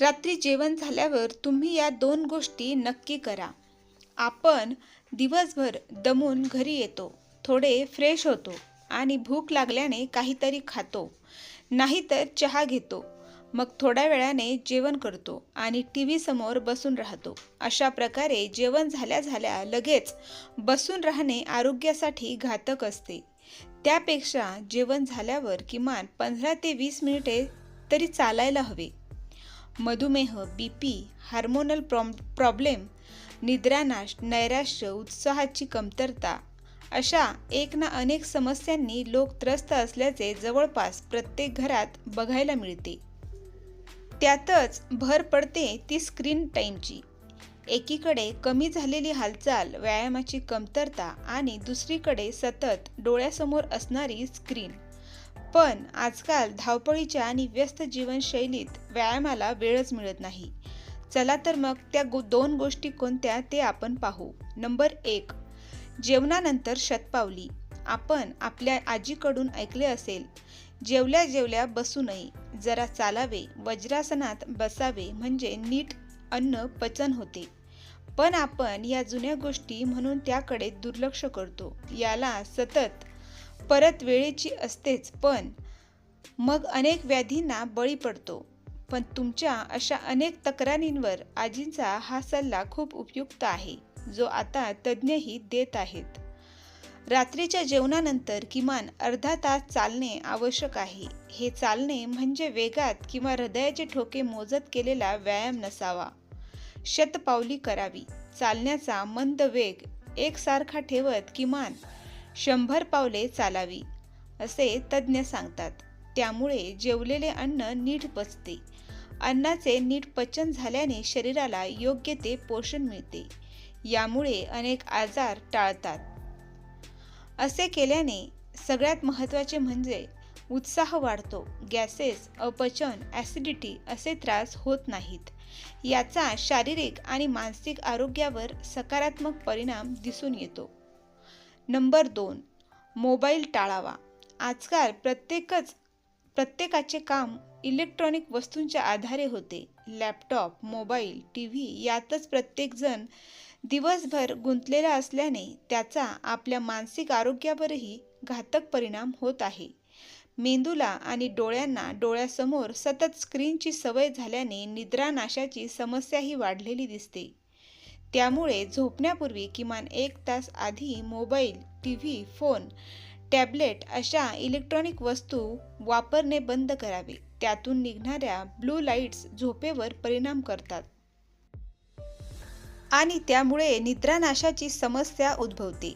रात्री जेवण झाल्यावर तुम्ही या दोन गोष्टी नक्की करा. आपण दिवसभर दमून घरी येतो. थोडे फ्रेश होतो आणि भूक लागल्याने काहीतरी खातो. नाहीतर चहा घेतो. मग थोड्या वेळाने जेवण करतो आणि टी व्ही समोर बसून राहतो. अशा प्रकारे जेवण झाल्या झाल्या लगेच बसून राहणे आरोग्यासाठी घातक असते. त्यापेक्षा जेवण झाल्यावर किमान पंधरा ते वीस मिनिटे तरी चालायला हवे. मधुमेह बी पी हार्मोनल प्रॉम प्रॉब्लेम निद्रानाश नैराश्य उत्साहाची कमतरता अशा एक ना अनेक समस्यांनी लोक त्रस्त असल्याचे जवळपास प्रत्येक घरात बघायला मिळते. त्यातच भर पडते ती स्क्रीन टाईमची एकीकडे कमी झालेली हालचाल व्यायामाची कमतरता आणि दुसरीकडे सतत डोळ्यासमोर असणारी स्क्रीन पण आजकाल धावपळीच्या आणि व्यस्त जीवनशैलीत व्यायामाला वेळच मिळत नाही. चला तर मग त्या गो दोन गोष्टी कोणत्या ते आपण पाहू. नंबर एक जेवणानंतर शतपावली. आपण आपल्या आजीकडून ऐकले असेल जेवल्या जेवल्या बसू नये जरा चालावे वज्रासनात बसावे म्हणजे नीट अन्न पचन होते. पण आपण या जुन्या गोष्टी म्हणून त्याकडे दुर्लक्ष करतो. याला सतत परत वेळेची असतेच पण मग अनेक व्याधींना बळी पडतो. पण तुमच्या अशा अनेक तक्रारींवर आजींचा हा सल्ला खूप उपयुक्त आहे जो आता तज्ज्ञही देत आहेत. रात्रीच्या जेवणानंतर किमान अर्धा तास चालणे आवश्यक आहे. हे चालणे म्हणजे वेगात किंवा हृदयाचे ठोके मोजत केलेला व्यायाम नसावा. शतपावली करावी. चालण्याचा मंद वेग एकसारखा ठेवत किमान शंभर पावले चालावी असे तज्ज्ञ सांगतात. त्यामुळे जेवलेले अन्न नीट पचते. अन्नाचे नीट पचन झाल्याने शरीराला योग्य ते पोषण मिळते. यामुळे अनेक आजार टाळतात. असे केल्याने सगळ्यात महत्त्वाचे म्हणजे उत्साह वाढतो. गॅसेस अपचन ॲसिडिटी असे त्रास होत नाहीत. याचा शारीरिक आणि मानसिक आरोग्यावर सकारात्मक परिणाम दिसून येतो. नंबर दोन मोबाईल टाळावा. आजकाल प्रत्येकच प्रत्येकाचे काम इलेक्ट्रॉनिक वस्तूंच्या आधारे होते. लॅपटॉप मोबाईल टी व्ही यातच प्रत्येकजण दिवसभर गुंतलेला असल्याने त्याचा आपल्या मानसिक आरोग्यावरही घातक परिणाम होत आहे. मेंदूला आणि डोळ्यांना डोळ्यासमोर सतत स्क्रीनची सवय झाल्याने निद्रानाशाची समस्याही वाढलेली दिसते. त्यामुळे झोपण्यापूर्वी किमान एक तास आधी mobile T V phone tablet अशा इलेक्ट्रॉनिक वस्तू वापरणे बंद करावे. त्यातून निघणाऱ्या ब्लू लाईट्स झोपेवर परिणाम करतात. आणि त्यामुळे निद्रानाशाची समस्या उद्भवते.